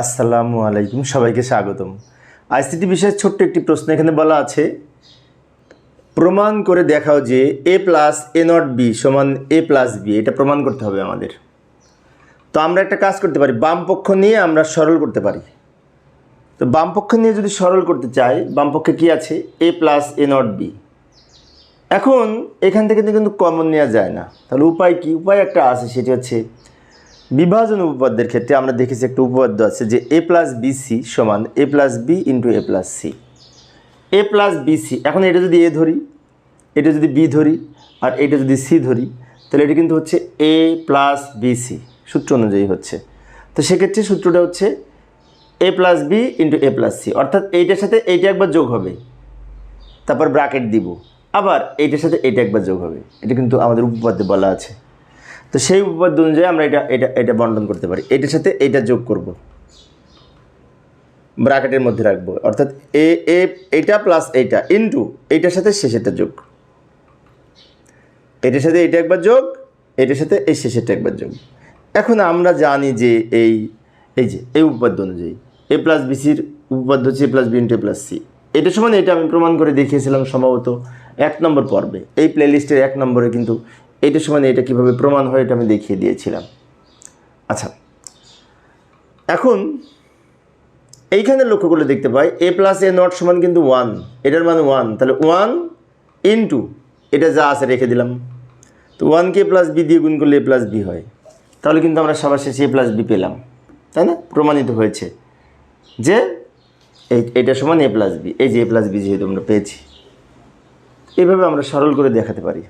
আসসালামু আলাইকুম, সবাইকে স্বাগতম। আইসিটি বিষয়ের ছোট্ট একটি প্রশ্ন এখানে বলা আছে। প্রমাণ করে দেখাও যে A plus A not B সমান এ প্লাস বি, এটা প্রমাণ করতে হবে আমাদের। তো আমরা একটা কাজ করতে পারি, বাম পক্ষ নিয়ে আমরা সরল করতে পারি। তো বাম পক্ষ নিয়ে যদি সরল করতে চাই, বাম পক্ষে কী আছে? A plus A not B. এখন এখান থেকে কিন্তু কমন নেওয়া যায় না। তাহলে উপায় কি? উপায় একটা আছে, সেটি হচ্ছে বিভাজন উপপাদ্যের ক্ষেত্রে আমরা দেখেছি একটা উপপাদ্য আছে যে এ প্লাস বিসি সমান A plus B into A plus C A plus BC এখন এটা যদি এ ধরি, এটা যদি বি ধরি, আর এটা যদি সি ধরি, তাহলে এটা কিন্তু হচ্ছে এ প্লাস বিসি সূত্র অনুযায়ী হচ্ছে। তো সেক্ষেত্রে সূত্রটা হচ্ছে A plus B into A plus C অর্থাৎ এইটার সাথে এইটা একবার যোগ হবে। তারপর ব্র্যাকেট দিব, আবার এইটার সাথে এটা একবার যোগ হবে। এটা কিন্তু আমাদের উপপাদ্যে বলা আছে। তো সেই উপপাদ্য অনুযায়ী আমরা এটা এটা এটা বন্টন করতে পারি। এটার সাথে এটা যোগ করব। ব্র্যাকেটের মধ্যে রাখব। অর্থাৎ এ এ, এটা প্লাস এইটা ইন্টু এইটার সাথে শেষেরটা যোগ। এটার সাথে এটা একবার যোগ, এটার সাথে এই শেষেরটা একবার যোগ। এখন আমরা জানি যে এই এই যে, এই উপপাদ্য অনুযায়ী, এ প্লাস বিসির উপপাদ্য হচ্ছে A plus B into A plus C এটা সমান এটা আমি প্রমাণ করে দেখিয়েছিলাম সম্ভবত এক নম্বর পর্বে। এই প্লেলিস্টের এক নম্বরে কিন্তু এইটার সমান এটা কীভাবে প্রমাণ হয়, এটা আমি দেখিয়ে দিয়েছিলাম। আচ্ছা এখন এইখানে লক্ষ্য করলে দেখতে পাই, এ প্লাস এ নট সমান কিন্তু ওয়ান এটার মানে ওয়ান তাহলে ওয়ান ইন্টু এটা যা আছে রেখে দিলাম। তো ওয়ান কে প্লাস বি দিয়ে গুণ করলে এ প্লাস বি হয়। তাহলে কিন্তু আমরা সবার শেষে এ প্লাস বি পেলাম, তাই না? প্রমাণিত হয়েছে যে এটা সমান এ প্লাস বি এই যে এ প্লাস বি যেহেতু আমরা পেয়েছি। এভাবে আমরা সরল করে দেখাতে পারি।